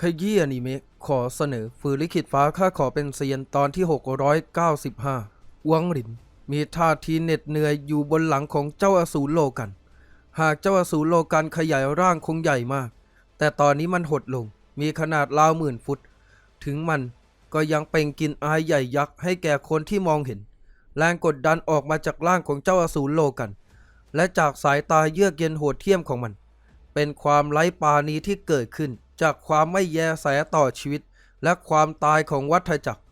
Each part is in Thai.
ขยี้อนิเมะขอเสนอฝืนลิขิตฟ้าข้าขอเป็นเซียนตอนที่ 695วังหลินมีท่าทีเหน็ดเหนื่อยอยู่บนหลังของเจ้าอสูรโลกัน หากเจ้าอสูรโลกันขยายร่างคงใหญ่มาก แต่ตอนนี้มันหดลง มีขนาดราวหมื่นฟุต ถึงมันก็ยังเปล่งกินอายใหญ่ยักษ์ให้แก่คนที่มองเห็น แรงกดดันออกมาจากร่างของเจ้าอสูรโลกัน และจากสายตาเยือกเย็นโหดเหี้ยมของมัน เป็นความไร้ปาณีที่เกิดขึ้น จากความไม่แยแสต่อชีวิต และความตายของวัฏจักร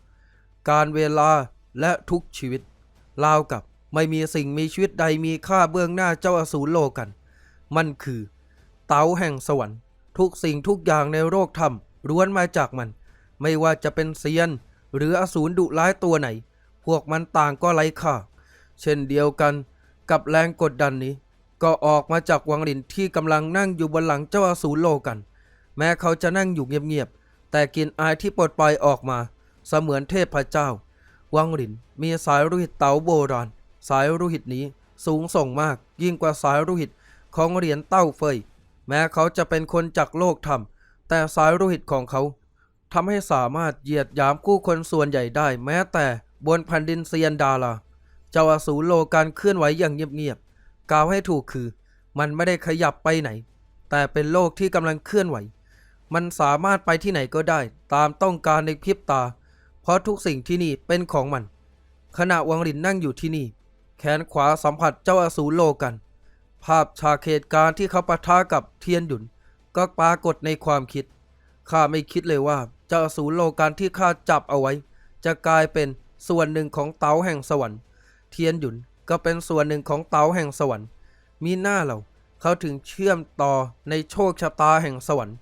การเวลาและทุกชีวิตราวกับไม่มีสิ่งมีชีวิตใดมีค่าเบื้องหน้าเจ้าอสูรโลกัน มันคือ เต๋าแห่งสวรรค์ ทุกสิ่งทุกอย่างในโลกธรรมล้วนมาจากมัน ไม่ว่าจะเป็นเซียน หรืออสูรดุร้ายตัวไหน พวกมันต่างก็ไร้ค่า เช่นเดียวกันกับแรงกดดันนี้ ก็ออกมาจากวังหลินที่กำลังนั่งอยู่บนหลังเจ้าอสูรโลกัน แม้เขาจะนั่งอยู่เงียบๆ แต่กลินอายที่ปลดปล่อยออกมา เสมือนเทพเจ้า วังหลินมีสายรุหิตเต๋าโบราณ สายรุหิตนี้สูงส่งมากยิ่งกว่าสายรุหิตของเหรียญเต้าเฟย แม้เขาจะเป็นคนจากโลกธรรม แต่สายรุหิตของเขาทำให้สามารถเหยียดยามคู่คนส่วนใหญ่ได้ แม้แต่บนแผ่นดินเซียนดาราเจ้าอสูรโลการเคลื่อนไหวอย่างเงียบๆกล่าวให้ถูกคือ มันไม่ได้ขยับไปไหน แต่เป็นโลกที่กำลังเคลื่อนไหว มันสามารถไปที่ไหนก็ได้ ตามต้องการในพริบตา เพราะทุกสิ่งที่นี่เป็นของมัน ขณะวังหลินนั่งอยู่ที่นี่ แขนขวาสัมผัสเจ้าอสูรโลกัน ภาพฉากเหตุการณ์ที่เขาปะทะกับเทียนหยุน ก็ปรากฏในความคิด ข้าไม่คิดเลยว่าเจ้าอสูรโลกันที่ข้าจับเอาไว้ จะกลายเป็นส่วนหนึ่งของเต๋าแห่งสวรรค์ เทียนหยุนก็เป็นส่วนหนึ่งของเต๋าแห่งสวรรค์ มีหน้าเราเขาถึงเชื่อมต่อในโชคชะตาแห่งสวรรค์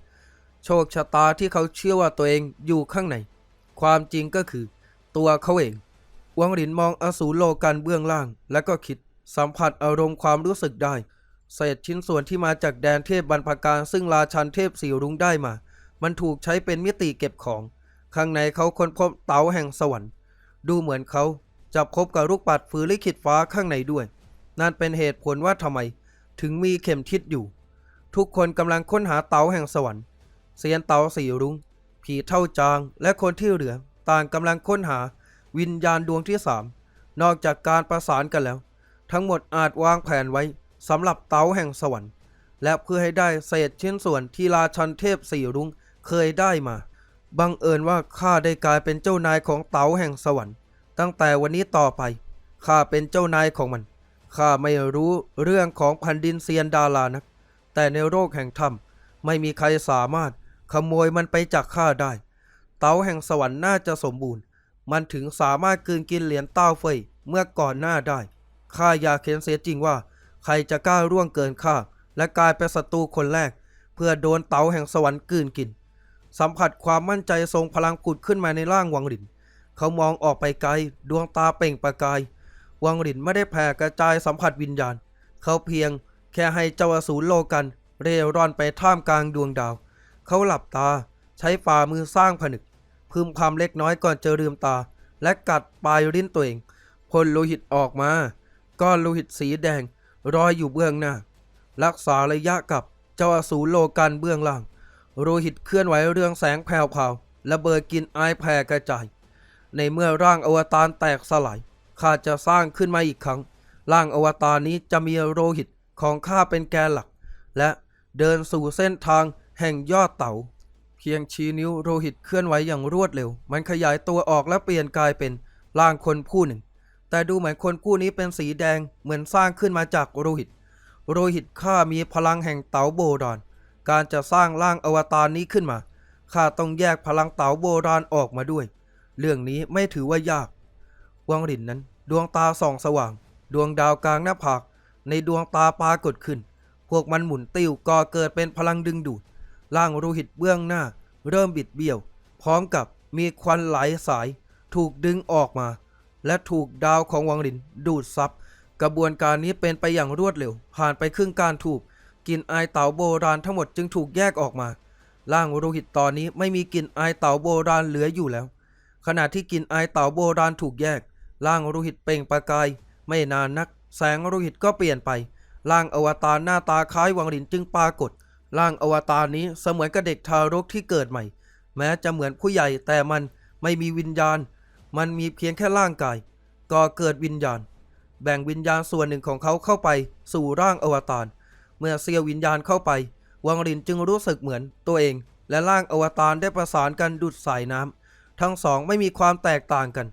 โชคชะตาที่เขาเชื่อว่าตัวเองอยู่ข้างใน ความจริงก็คือ ตัวเขาเอง วังหลินมองอสูรโลกันเบื้องล่าง แล้วก็คิดสัมผัสอารมณ์ความรู้สึกได้เศษชิ้นส่วนที่มาจากแดนเทพบรรพการซึ่งราชันเทพสีรุ้งได้มา มันถูกใช้เป็นมิติเก็บของ ข้างในเขาค้นพบเต๋าแห่งสวรรค์ ดูเหมือนเขาจะพบกับลูกปัดฝืนลิขิตฟ้าข้างในด้วย นั่นเป็นเหตุผลว่าทำไม ถึงมีเข็มทิศอยู่ ทุกคนกำลังค้นหาเต๋าแห่งสวรรค์ เซียนเตาสีรุ้งผีเท่าจางและคนที่เหลือ ต่างกำลังค้นหาวิญญาณดวงที่สามนอกจากการประสานกันแล้ว ทั้งหมดอาจวางแผนไว้สำหรับเตาแห่งสวรรค์ และเพื่อให้ได้เศษชิ้นส่วนที่ราชันเทพสีรุ้งเคยได้มาบังเอิญว่าข้าได้กลายเป็นเจ้านายของเต๋าแห่งสวรรค์ ตั้งแต่วันนี้ต่อไปข้าเป็นเจ้านายของมันข้าไม่รู้เรื่องของแผ่นดินเซียนดารานักแต่ในโลกแห่งธรรมไม่มีใครสามารถ ขโมยมันไปจากข้าได้ เตาแห่งสวรรค์น่าจะสมบูรณ์ มันถึงสามารถกืนกินเหรียญเต้าเฟยเมื่อก่อนหน้าได้ ข้าอยากเห็นเสียจริงว่า ใครจะกล้าร่วงเกินข้า และกลายเป็นศัตรูคนแรก เพื่อโดนเตาแห่งสวรรค์กืนกิน สัมผัสความมั่นใจทรงพลังกุดขึ้นมาในร่างวังหลิน เขามองออกไปไกล ดวงตาเปล่งประกาย วังหลินไม่ได้แผ่กระจายสัมผัสวิญญาณ เขาเพียงแค่ให้เจ้าอสูรโลกัน เร่ร่อนไปท่ามกลางดวงดาว เขาหลับตา ใช้ฝ่ามือสร้างผนึก พึมพำเล็กน้อยก่อนจะลืมตา และกัดปลายลิ้นตัวเองพ่นโลหิตออกมา ก้อนโลหิตสีแดงรอยอยู่เบื้องหน้า รักษาระยะกับเจ้าอสูรโลกันเบื้องล่างโลหิตเคลื่อนไหวเรืองแสงแผ่วๆระเบิดกินไอแผ่กระจาย ในเมื่อร่างอวตารแตกสลายข้าจะสร้างขึ้นมาอีกครั้ง ร่างอวตารนี้จะมีโลหิตของข้าเป็นแกนหลัก และเดินสู่เส้นทาง แห่งยอดเต๋าเพียงชี้นิ้วโลหิตเคลื่อนไหวอย่างรวดเร็ว มันขยายตัวออกและเปลี่ยนกลายเป็นร่างคนผู้หนึ่ง แต่ดูเหมือนคนผู้นี้เป็นสีแดงเหมือนสร้างขึ้นมาจากโลหิตโลหิตข้ามีพลังแห่งเต๋าโบราณการจะสร้างร่างอวตารนี้ขึ้นมาข้าต้องแยกพลังเต๋าโบราณออกมาด้วย เรื่องนี้ไม่ถือว่ายาก วังหลินนั้น ดวงตาส่องสว่าง ดวงดาวกลางหน้าผาก ในดวงตาปรากฏขึ้น พวกมันหมุนติ้วก่อเกิดเป็นพลังดึงดูด ร่างโลหิตเบื้องหน้า เริ่มบิดเบี้ยว พร้อมกับมีควันไหลสาย ถูกดึงออกมา และถูกดาวของวังลินดูดซับกระบวนการนี้เป็นไปอย่างรวดเร็ว ผ่านไปครึ่งการถูกกลิ่นอายเต่าโบราณทั้งหมดจึงถูกแยกออกมาร่างโรหิตตอนนี้ไม่มีกลิ่นอายเต่าโบราณเหลืออยู่แล้ว ขณะที่กลิ่นอายเต่าโบราณถูกแยกร่างโรหิตเปล่งประกาย ไม่นานนัก แสงโรหิตก็เปลี่ยนไปร่างอวตารหน้าตาคล้ายวังลินจึงปรากฏ ร่างอวตารนี้เสมือนกับเด็กทารกที่เกิดใหม่ แม้จะเหมือนผู้ใหญ่แต่มันไม่มีวิญญาณ มันมีเพียงแค่ร่างกาย ก่อเกิดวิญญาณ แบ่งวิญญาณส่วนหนึ่งของเขาเข้าไปสู่ร่างอวตาร เมื่อเสียววิญญาณเข้าไป วังลินจึงรู้สึกเหมือนตัวเอง และร่างอวตารได้ประสานกันดุดสายน้ำทั้งสองไม่มีความแตกต่างกัน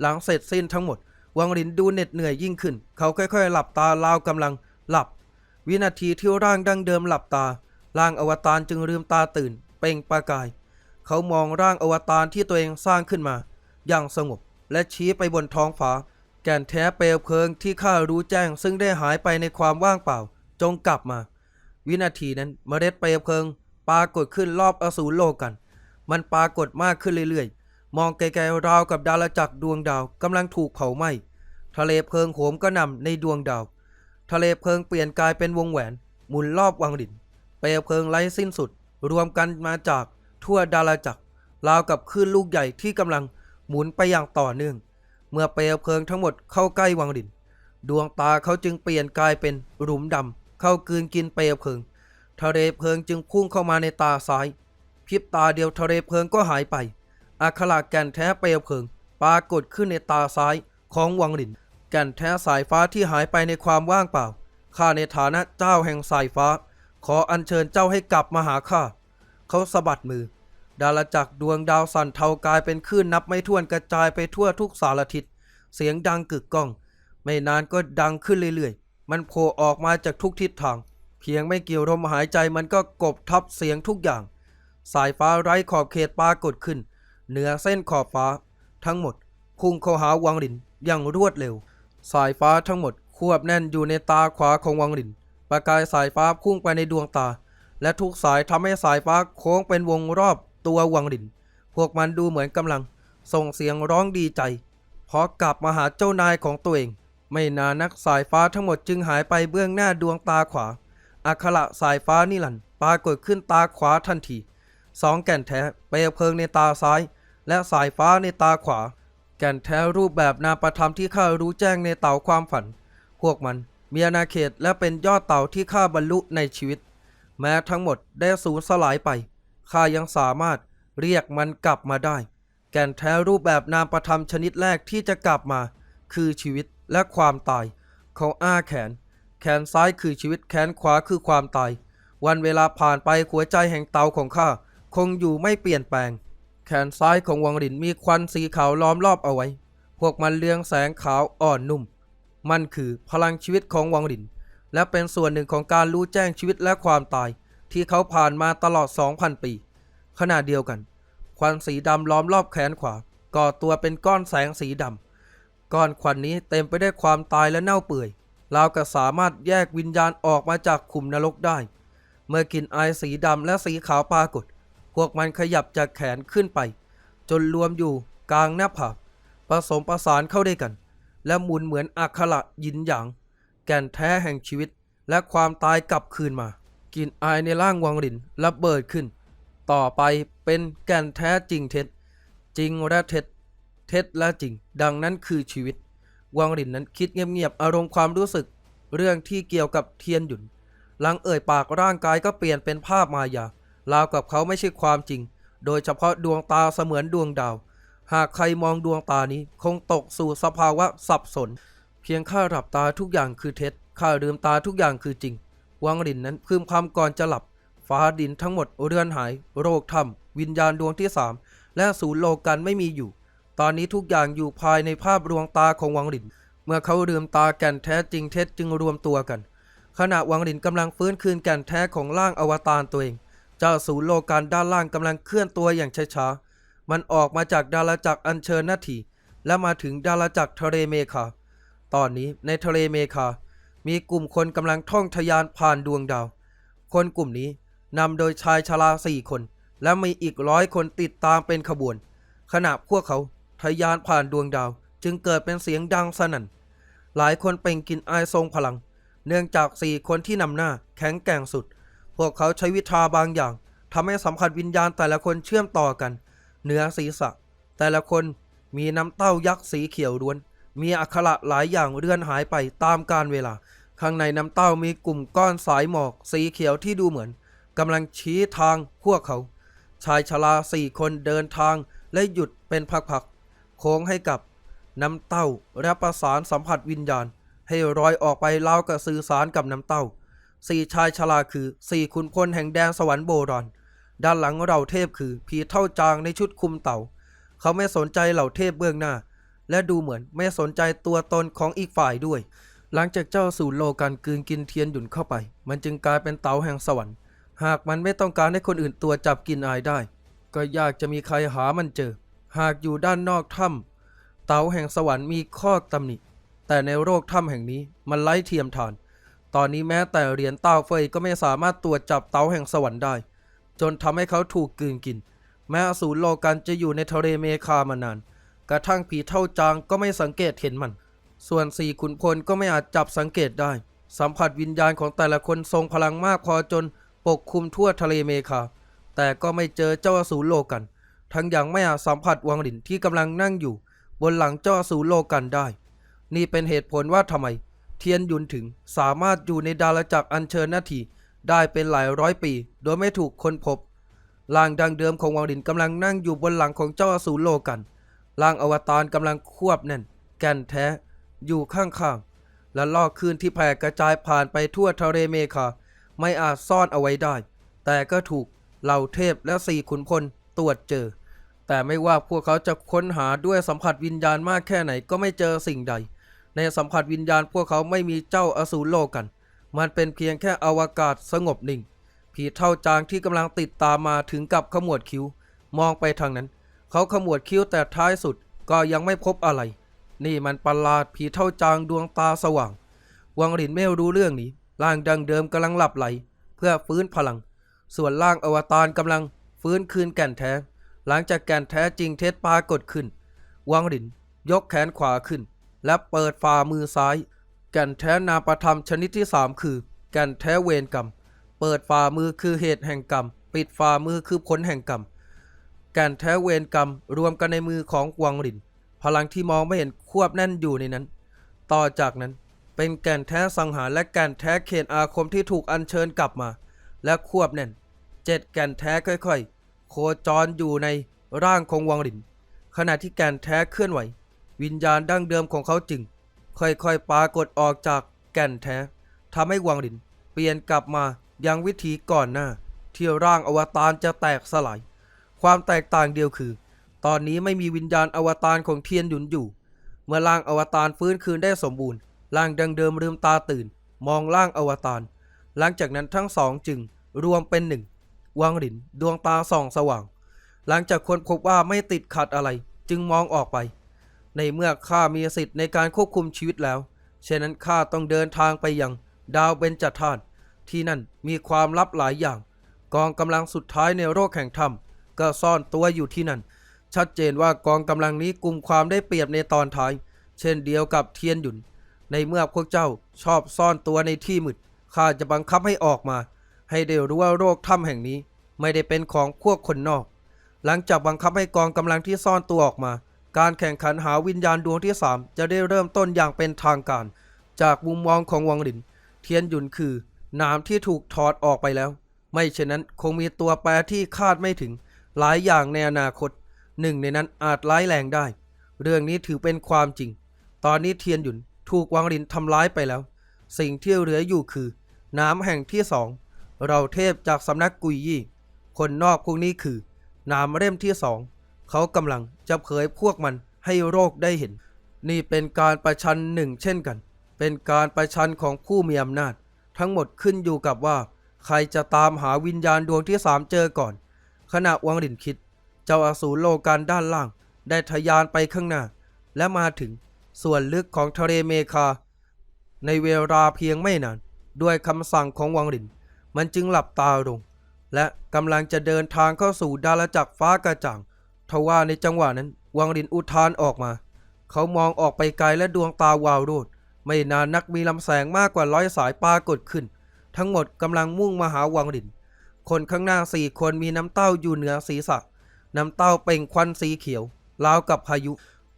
หลังเสร็จสิ้นทั้งหมด วังลินดูเหน็ดเหนื่อยยิ่งขึ้น เขาค่อยๆ หลับตาราวกำลังหลับ วินาทีที่ร่างดั้งเดิมหลับตา ร่างอวตารจึงลืมตาตื่น เปล่งประกาย เขามองร่างอวตารที่ตัวเองสร้างขึ้นมา อย่างสงบ และชี้ไปบนท้องฟ้า แก่นแท้เปลวเพลิงที่ข้ารู้แจ้ง ซึ่งได้หายไปในความว่างเปล่า จงกลับมา วินาทีนั้นเมล็ดเปลวเพลิง ปรากฏขึ้นรอบอสูรโลกกัน มันปรากฏมากขึ้นเรื่อยๆ มองไกลๆราวกับดาวจักรดวงดาวกำลังถูกเผาไหม้ทะเลเพลิงโหมก็นำในดวงดาว ทะเลเพลิงเปลี่ยนกลายเป็นวงแหวน หมุนรอบวังดิน ปลวเพลิงไร้สิ้นสุด รวมกันมาจากทั่วดาราจักรราวกับคลื่นลูกใหญ่ที่กำลังหมุนไปอย่างต่อเนื่อง เมื่อเปลวเพลิงทั้งหมดเข้าใกล้วังดิน ดวงตาเขาจึงเปลี่ยนกลายเป็นหลุมดำเข้ากืนกินเปลวเพลิง ทะเลเพลิงจึงพุ่งเข้ามาในตาซ้ายพริบตาเดียวทะเลเพลิงก็หายไปอัคราแก่นแท้เปลวเพลิง ปรากฏขึ้นในตาซ้ายของวังลิน แก่นแท้สายฟ้าที่หายไปในความว่างเปล่าข้าในฐานะเจ้าแห่งสายฟ้า ขออัญเชิญเจ้าให้กลับมาหาข้า เขาสะบัดมือ ดาราจักรดวงดาวสั่นเทากลายเป็นคลื่นนับไม่ถ้วนกระจายไปทั่วทุกสารทิศ เสียงดังกึกก้อง ไม่นานก็ดังขึ้นเรื่อยๆ มันโผล่ออกมาจากทุกทิศทาง เพียงไม่เกี่ยวลมหายใจมันก็กบทับเสียงทุกอย่าง สายฟ้าไร้ขอบเขตปรากฏขึ้น เหนือเส้นขอบฟ้า ทั้งหมดพุ่งเข้าหาวังหลินอย่างรวดเร็ว สายฟ้าทั้งหมดควบแน่นอยู่ในตาขวาของวังหลิน ประกายสายฟ้าพุ่งไปในดวงตา และทุกสายทำให้สายฟ้าโค้งเป็นวงรอบตัววังลิน พวกมันดูเหมือนกำลัง ส่งเสียงร้องดีใจ เพราะกลับมาหาเจ้านายของตัวเอง ไม่นานนักสายฟ้าทั้งหมดจึงหายไปเบื้องหน้าดวงตาขวาอัคระสายฟ้านิรันปรากฏขึ้นตาขวาทันทีสองแก่นแท้เปลวเพลิงในตาซ้าย และสายฟ้าในตาขวา แก่นแท้รูปแบบนามประธรรมที่ข้ารู้แจ้งในเต่าความฝัน พวกมัน มีอาณาเขตและเป็นยอดเต่าที่ข้าบรรลุในชีวิต แม้ทั้งหมดได้สูญสลายไปข้ายังสามารถเรียกมันกลับมาได้ แก่นแท้รูปแบบนามประธรรมชนิดแรกที่จะกลับมา คือชีวิตและความตายเขาอ้าแขน แขนซ้ายคือชีวิตแขนขวาคือความตาย วันเวลาผ่านไปหัวใจแห่งเตาของข้าคงอยู่ไม่เปลี่ยนแปลง แขนซ้ายของวังลินมีควันสีขาวล้อมรอบเอาไว้ พวกมันเลืองแสงขาวอ่อนนุ่ม มันคือพลังชีวิตของวังลิน และเป็นส่วนหนึ่งของการรู้แจ้งชีวิตและความตาย ที่เขาผ่านมาตลอด 2,000 ปี ขณะเดียวกัน ควันสีดำล้อมรอบแขนขวา ก่อตัวเป็นก้อนแสงสีดำก้อนควันนี้เต็มไปได้วยความตายและเน่าเปื่อยราวกับสามารถแยกวิญญาณออกมาจากขุมนรกได้ เมื่อกินไอสีดำและสีขาวปรากฏ พวกมันขยับจากแขนขึ้นไป จนรวมอยู่กลางหน้าผากผสมประสานเข้าด้วยกัน และหมุนเหมือนอักขระยินหยาง แก่นแท้แห่งชีวิต และความตายกลับคืนมา กินอายในร่างวังลินระเบิดขึ้น ต่อไปเป็นแก่นแท้จริงเท็จ จริงและเท็จ เท็จและจริง ดังนั้นคือชีวิต วังลินนั้นคิดเงียบๆอารมณ์ความรู้สึก เรื่องที่เกี่ยวกับเทียนหยุน หลังเอ่ยปากร่างกายก็เปลี่ยนเป็นภาพมายาราวกับเขาไม่ใช่ความจริง โดยเฉพาะดวงตาเสมือนดวงดาว หากใครมองดวงตานี้คงตกสู่สภาวะสับสน เพียงข้าหลับตาทุกอย่างคือเท็จข้าลืมตาทุกอย่างคือจริง วังลินนั้นพึมพำก่อนจะหลับ ฟ้าดินทั้งหมดเรือนหาย โรคถ้ำวิญญาณดวงที่สามและศูนย์โลกันไม่มีอยู่ ตอนนี้ทุกอย่างอยู่ภายในภาพดวงตาของวังลิน เมื่อเขาลืมตาแก่นแท้จริงเท็จจึงรวมตัวกัน ขณะวังลินกำลังฟื้นคืนแก่นแท้ของร่างอวตารตัวเอง เจ้าศูนย์โลกันด้านล่างกำลังเคลื่อนตัวอย่างช้าๆ มันออกมาจากดาราจักรอัญเชิญนาทีและมาถึงดาราจักรทะเลเมฆาตอนนี้ในทะเลเมฆามีกลุ่มคนกำลังท่องทะยานผ่านดวงดาว คนกลุ่มนี้นำโดยชายชราสี่คน และมีอีกร้อยคนติดตามเป็นขบวน ขณะพวกเขาทะยานผ่านดวงดาว จึงเกิดเป็นเสียงดังสนั่น หลายคนเปล่งกลินอายทรงพลัง เนื่องจากสี่คนที่นำหน้าแข็งแกร่งสุด พวกเขาใช้วิชาบางอย่างทำให้สัมผัสวิญญาณแต่ละคนเชื่อมต่อกัน เหนือศีรษะ แต่ละคนมีน้ำเต้ายักษ์สีเขียวล้วน มีอักขระหลายอย่างเลื่อนหายไปตามกาลเวลา ข้างในน้ำเต้ามีกลุ่มก้อนสายหมอกสีเขียวที่ดูเหมือนกำลังชี้ทางพวกเขา ชายชราสี่คนเดินทางและหยุดเป็นพักๆโค้งให้กับน้ำเต้าและประสานสัมผัสวิญญาณ ให้รอยออกไปเล่ากับสื่อสารกับน้ำเต้า สี่ชายชราคือสี่ขุนพลแห่งแดนสวรรค์โบราณ ด้านหลังเราเทพคือผีเท่าจางในชุดคุมเต่า เขาไม่สนใจเหล่าเทพเบื้องหน้า และดูเหมือนไม่สนใจตัวตนของอีกฝ่ายด้วย หลังจากเจ้าสู่โลกันกืนกินเทียนหยุ่นเข้าไป มันจึงกลายเป็นเต่าแห่งสวรรค์ หากมันไม่ต้องการให้คนอื่นตัวจับกินอายได้ ก็ยากจะมีใครหามันเจอ หากอยู่ด้านนอกถ้ำเต่าแห่งสวรรค์มีข้อตำหนิ แต่ในโรคถ้ำแห่งนี้มันไร้เทียมทาน ตอนนี้แม้แต่เหรียญเต้าเฟยก็ไม่สามารถตรวจจับเต่าแห่งสวรรค์ได้ จนทำให้เขาถูกกลืนกิน แม้อสูรโลกันจะอยู่ในทะเลเมคามานาน กระทั่งผีเท่าจางก็ไม่สังเกตเห็นมัน ส่วนสี่ขุนพลก็ไม่อาจจับสังเกตได้ สัมผัสวิญญาณของแต่ละคนทรงพลังมากพอจนปกคลุมทั่วทะเลเมคา แต่ก็ไม่เจอเจ้าอสูรโลกัน ทั้งยังไม่อาจสัมผัสวังหลินที่กำลังนั่งอยู่ บนหลังเจ้าอสูรโลกันได้ นี่เป็นเหตุผลว่าทำไม เทียนยุนถึงสามารถอยู่ในดาราจักรอัญเชิญนาที ได้เป็นหลายร้อยปี โดยไม่ถูกค้นพบร่างดังเดิมของวังหลินกำลังนั่งอยู่บนหลังของเจ้าอสูรโลกันร่างอวตารกำลังควบแน่น แก่นแท้ อยู่ข้างๆ และลอกคลื่นที่แผ่กระจายผ่านไปทั่วทะเลเมคา ไม่อาจซ่อนเอาไว้ได้ แต่ก็ถูกเหล่าเทพและสี่ขุนพลตรวจเจอ แต่ไม่ว่าพวกเขาจะค้นหาด้วยสัมผัสวิญญาณมากแค่ไหนก็ไม่เจอสิ่งใด ในสัมผัสวิญญาณพวกเขาไม่มีเจ้าอสูรโลกัน มันเป็นเพียงแค่อวกาศสงบนิ่ง ผีเท่าจางที่กำลังติดตามมาถึงกับขมวดคิ้ว มองไปทางนั้น เขาขมวดคิ้วแต่ท้ายสุดก็ยังไม่พบอะไร นี่มันประหลาดผีเท่าจางดวงตาสว่าง วังหลินไม่รู้เรื่องนี้ ร่างดังเดิมกำลังหลับไหล เพื่อฟื้นพลัง ส่วนร่างอวตารกำลังฟื้นคืนแก่นแท้ หลังจากแก่นแท้จริงเท็จปรากฏขึ้น วังหลินยกแขนขวาขึ้น และเปิดฝ่ามือซ้าย แก่นแท้นามประธรรมชนิดที่สามคือ แก่นแท้เวรกรรม เปิดฝ่ามือคือเหตุแห่งกรรม ปิดฝ่ามือคือผลแห่งกรรม แก่นแท้เวรกรรมรวมกันในมือของวังหลิน พลังที่มองไม่เห็นควบแน่นอยู่ในนั้น ต่อจากนั้นเป็นแก่นแท้สังหารและแก่นแท้เขตอาคมที่ถูกอัญเชิญกลับมา และควบแน่นเจ็ดแก่นแท้ค่อยๆ โคจรอยู่ในร่างของวังหลิน ขณะที่แก่นแท้เคลื่อนไหว วิญญาณดั้งเดิมของเขาจึง ค่อยๆปรากฏออกจากแก่นแท้ทำให้วังหลิน เปลี่ยนกลับมายังวิธีก่อนหน้า ที่ร่างอวตารจะแตกสลาย ความแตกต่างเดียวคือ ตอนนี้ไม่มีวิญญาณอวตารของเทียนหยุนอยู่ เมื่อร่างอวตารฟื้นคืนได้สมบูรณ์ร่างดังเดิมลืมตาตื่น มองร่างอวตารหลังจากนั้นทั้งสองจึงรวมเป็นหนึ่งวังหลินดวงตาส่องสว่าง หลังจากคนพบว่าไม่ติดขัดอะไร จึงมองออกไป ในเมื่อข้ามีสิทธิ์ในการควบคุมชีวิตแล้วฉะนั้นข้าต้องเดินทางไปยังดาวเบญจธาตุที่นั่นมีความลับหลายอย่าง กองกำลังสุดท้ายในโรคแห่งธรรม ก็ซ่อนตัวอยู่ที่นั่น ชัดเจนว่ากองกำลังนี้กลุ่มความได้เปรียบในตอนท้าย เช่นเดียวกับเทียนหยุน ในเมื่อพวกเจ้าชอบซ่อนตัวในที่มืดข้าจะบังคับให้ออกมา ให้ได้รู้ว่าโรคถ้ำแห่งนี้ ไม่ได้เป็นของพวกคนนอก หลังจากบังคับให้กองกำลังที่ซ่อนตัวออกมา การแข่งขันหาวิญญาณดวงที่สามจะได้เริ่มต้นอย่างเป็นทางการ จากมุมมองของวังหลิน เทียนหยุนคือหนามที่ถูกถอดออกไปแล้ว ไม่เช่นนั้นคงมีตัวแปรที่คาดไม่ถึง หลายอย่างในอนาคต หนึ่งในนั้นอาจร้ายแรงได้ เรื่องนี้ถือเป็นความจริง ตอนนี้เทียนหยุนถูกวังหลินทำร้ายไปแล้ว สิ่งที่เหลืออยู่คือ น้ำแห่งที่สองเราเทพจากสำนักกุยยี่ คนนอกพวกนี้คือน้ำเล่มที่สอง เขากำลังจะเผยพวกมันให้โรคได้เห็น นี่เป็นการประชันหนึ่งเช่นกัน เป็นการประชันของผู้มีอำนาจ ทั้งหมดขึ้นอยู่กับว่า ใครจะตามหาวิญญาณดวงที่สามเจอก่อน ขณะวังหลินคิด เจ้าอสูรโลกันด้านล่าง ได้ทะยานไปข้างหน้า และมาถึงส่วนลึกของทะเลเมคา ในเวลาเพียงไม่นาน ด้วยคำสั่งของวังหลิน มันจึงหลับตาลง และกำลังจะเดินทางเข้าสู่ดาราจักรฟ้ากระจ่าง ทว่าในจังหวะนั้น วังลินอุทานออกมา เขามองออกไปไกลและดวงตาวาวโรดไม่นานนักมีลำแสงมากกว่าร้อยสายปรากฏขึ้น ทั้งหมดกำลังมุ่งมาหาวังลิน คนข้างหน้าสี่คนมีน้ำเต้าอยู่เหนือศีรษะ น้ำเต้าเป่งควันสีเขียวราวกับพายุ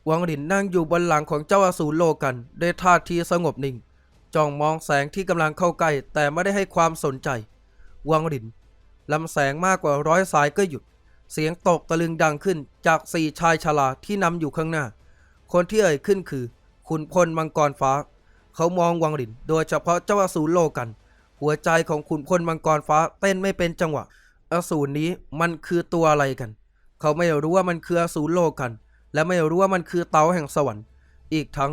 วังลินนั่งอยู่บนหลังของเจ้าอสูรโลกันด้วยท่าทีสงบนิ่ง จ้องมองแสงที่กำลังเข้าใกล้แต่ไม่ได้ให้ความสนใจ วังลินลำแสงมากกว่าร้อยสายก็หยุด เสียงตกตะลึงดังขึ้นจากสี่ชายชราที่นำอยู่ข้างหน้า คนที่เอ่ยขึ้นคือ ขุนพลมังกรฟ้า เขามองวังลิน โดยเฉพาะเจ้าอสูรโลกัน หัวใจของขุนพลมังกรฟ้าเต้นไม่เป็นจังหวะ อสูรนี้มันคือตัวอะไรกัน เขาไม่รู้ว่ามันคืออสูรโลกัน และไม่รู้ว่ามันคือเตาแห่งสวรรค์ อีกทั้ง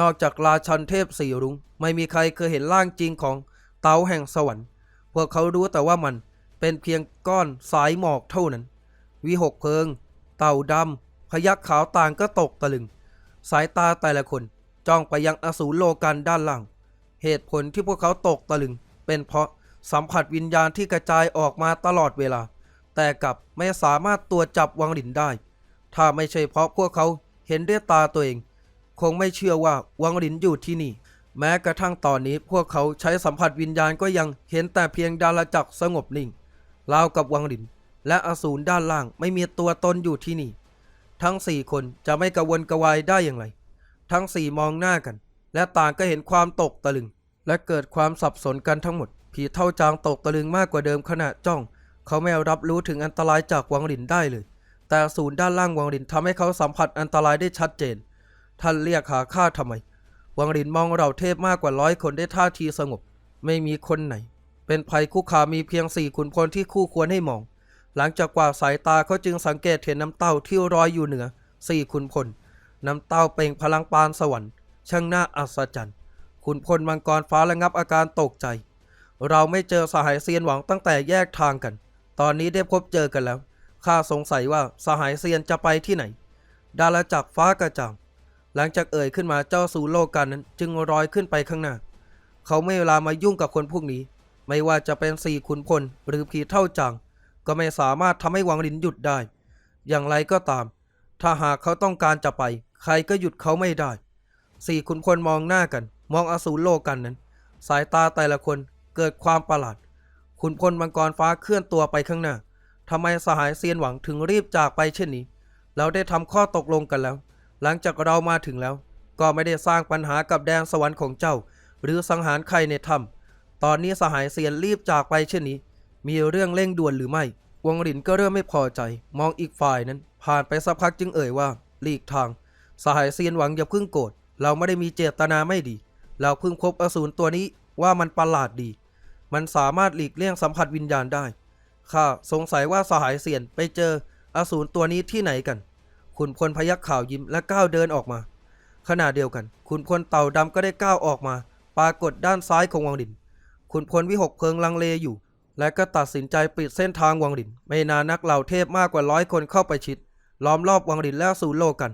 นอกจากราชันเทพสี่รุง้งไม่มีใครเคยเห็นร่างจริงของเตาแห่งสวรรค์ พวกเขารู้แต่ว่ามันเป็นเพียงก้อนสายหมอกเท่านั้น วิหกเพลิง เต่าดำพยักขาวต่างก็ตกตะลึง สายตาแต่ละคนจ้องไปยังอสูรโลกันด้านล่าง เหตุผลที่พวกเขาตกตะลึง เป็นเพราะสัมผัสวิญญาณที่กระจายออกมาตลอดเวลา แต่กลับไม่สามารถตรวจจับวังหลินได้ ถ้าไม่ใช่เพราะพวกเขาเห็นด้วยตาตัวเอง คงไม่เชื่อว่าวังหลินอยู่ที่นี่ แม้กระทั่งตอนนี้พวกเขาใช้สัมผัสวิญญาณก็ยังเห็นแต่เพียงดาราจักรสงบนิ่งราวกับวังหลิน และอสูรด้านล่างไม่มีตัวตนอยู่ที่นี่ ทั้งสี่คนจะไม่กระวนกระวายได้อย่างไร ทั้งสี่มองหน้ากัน และต่างก็เห็นความตกตะลึง และเกิดความสับสนกันทั้งหมด ผีเท่าจางตกตะลึงมากกว่าเดิมขณะจ้อง เขาไม่รับรู้ถึงอันตรายจากวังหลินได้เลย แต่อสูรด้านล่างวังหลินทำให้เขาสัมผัสอันตรายได้ชัดเจน ท่านเรียกหาข้าทำไม วังหลินมองเราเทพมากกว่าร้อยคนได้ท่าทีสงบ ไม่มีคนไหน เป็นภัยคุกคามมีเพียงสี่ขุนพลที่คู่ควรให้มอง หลังจากกว่าดสายตาเขาจึงสังเกตเห็นน้ำเต้าที่ลอยอยู่เหนือสี่ขุนพล น้ำเต้าเปล่งพลังปานสวรรค์ ช่างน่าอัศจรรย์ขุนพลมังกรฟ้าระงับอาการตกใจ เราไม่เจอสหายเซียนหวังตั้งแต่แยกทางกัน ตอนนี้ได้พบเจอกันแล้วข้าสงสัยว่าสหายเซียนจะไปที่ไหน ดาราจักรฟ้ากระจ่างหลังจากเอ่ยขึ้นมาเจ้าสู่โลกกันนั้น จึงลอยขึ้นไปข้างหน้า เขาไม่เวลามายุ่งกับคนพวกนี้ ไม่ว่าจะเป็นสี่ขุนพลหรือผีเท่าจาง ก็ไม่สามารถทำให้วังลินหยุดได้ อย่างไรก็ตาม ถ้าหากเขาต้องการจะไป ใครก็หยุดเขาไม่ได้ สี่ขุนพลมองหน้ากัน มองอสูรโลกกันนั้น สายตาแต่ละคนเกิดความประหลาด ขุนพลมังกรฟ้าเคลื่อนตัวไปข้างหน้าทำไมสหายเซียนหวังถึงรีบจากไปเช่นนี้ เราได้ทำข้อตกลงกันแล้ว หลังจากเรามาถึงแล้ว ก็ไม่ได้สร้างปัญหากับแดนสวรรค์ของเจ้า หรือสังหารใครในถ้ำตอนนี้สหายเซียนรีบจากไปเช่นนี้ มีเรื่องเร่งด่วนหรือไม่วงหลินก็เริ่มไม่พอใจ มองอีกฝ่ายนั้น ผ่านไปสักพักจึงเอ่ยว่า หลีกทาง สหายเซียนหวังอย่าเพิ่งโกรธ เราไม่ได้มีเจตนาไม่ดี เราเพิ่งพบอสูรตัวนี้ว่ามันประหลาดดี มันสามารถหลีกเลี่ยงสัมผัสวิญญาณได้ ข้าสงสัยว่าสหายเซียนไปเจออสูรตัวนี้ที่ไหนกัน ขุนพลพยักข่าวยิ้มและก้าวเดินออกมา ขณะเดียวกัน ขุนพลเต่าดำก็ได้ก้าวออกมา ปรากฏด้านซ้ายของวังดิน ขุนพลวิหกเพิงลังเลอยู่ และก็ตัดสินใจปิดเส้นทางวังดิน ไม่นานนักเหล่าเทพมากกว่าร้อยคนเข้าไปชิด ล้อมรอบวังดินแล้วสู่โลกกัน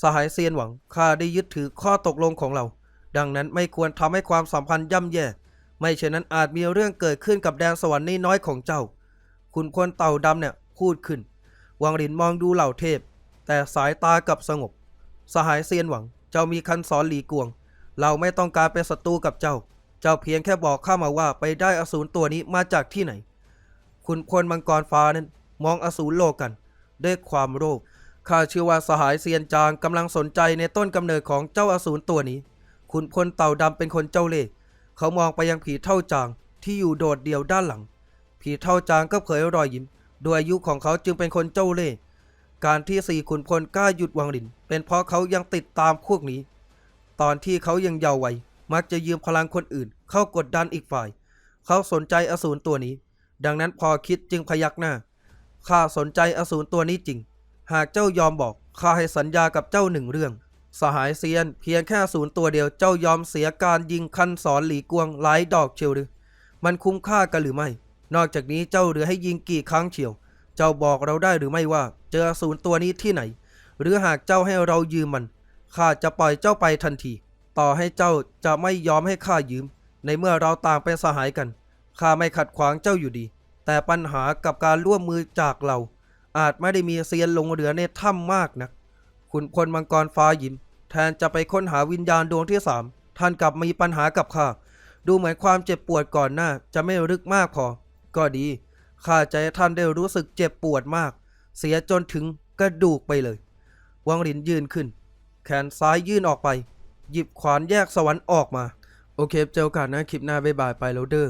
สหายเซียนหวังข้าได้ยึดถือข้อตกลงของเรา ดังนั้นไม่ควรทำให้ความสัมพันธ์ย่ำแย่ ไม่เช่นนั้นอาจมีเรื่องเกิดขึ้นกับแดนสวรรค์น้อยของเจ้าขุนพลเต่าดำเนี่ยพูดขึ้น วังดินมองดูเหล่าเทพ แต่สายตากับสงบ สหายเซียนหวัง เจ้ามีคันสอนหลีกวง เราไม่ต้องการเป็นศัตรูกับเจ้า เจ้าเพียงแค่บอกข้ามาว่าไปได้อสูรตัวนี้มาจากที่ไหนขุนพลมังกรฟ้านั้นมองอสูรโลกกันด้วยความโลภข้าเชื่อว่าสหายเซียนจางกำลังสนใจในต้นกำเนิดของเจ้าอสูรตัวนี้ขุนพลเต่าดำเป็นคนเจ้าเล่ห์เขามองไปยังผีเท่าจางที่อยู่โดดเดี่ยวด้านหลัง ผีเท่าจางก็เผยรอยยิ้มโดยอายุของเขาจึงเป็นคนเจ้าเล่ห์การที่สี่ขุนพลกล้าหยุดวังดิน เป็นเพราะเขายังติดตามพวกนี้ ตอนที่เขายังเยาว์วัย มักจะยืมพลังคนอื่น เข้ากดดันอีกฝ่าย เขาสนใจอสูรตัวนี้ ดังนั้นพอคิดจึงพยักหน้าข้าสนใจอสูรตัวนี้จริง หากเจ้ายอมบอกข้าให้สัญญากับเจ้าหนึ่งเรื่อง สหายเซียน เพียงแค่อสูรตัวเดียวเจ้ายอมเสียการยิงคันสอนหลีกวงหลายดอกเชียวหรือ มันคุ้มค่ากันหรือไม่ นอกจากนี้เจ้าเหลือให้ยิงกี่ครั้งเชียว เจ้าบอกเราได้หรือไม่ว่า เจออสูรตัวนี้ที่ไหน หรือหากเจ้าให้เรายืมมันข้าจะปล่อยเจ้าไปทันที ต่อให้เจ้าจะไม่ยอมให้ข้ายืม ในเมื่อเราต่างเป็นสหายกันข้าไม่ขัดขวางเจ้าอยู่ดี แต่ปัญหากับการร่วมมือจากเรา อาจไม่ได้มีเซียนลงเหลือในถ้ำมากนักขุนพลมังกรฟ้ายิมแทนจะไปค้นหาวิญญาณดวงที่สามท่านกลับมีปัญหากับข้าดูเหมือนความเจ็บปวดก่อนหน้า จะไม่ลึกมากพอ ก็ดีข้าใจะให้ท่านได้รู้สึกเจ็บปวดมาก เสียจนถึงกระดูกไปเลย วังหลินยืนขึ้น แขนซ้ายยื่นออกไป หยิบขวานแยกสวรรค์ออกมา โอเค เจอกันนะคลิปหน้าบ๊ายบายไปแล้วเด้อ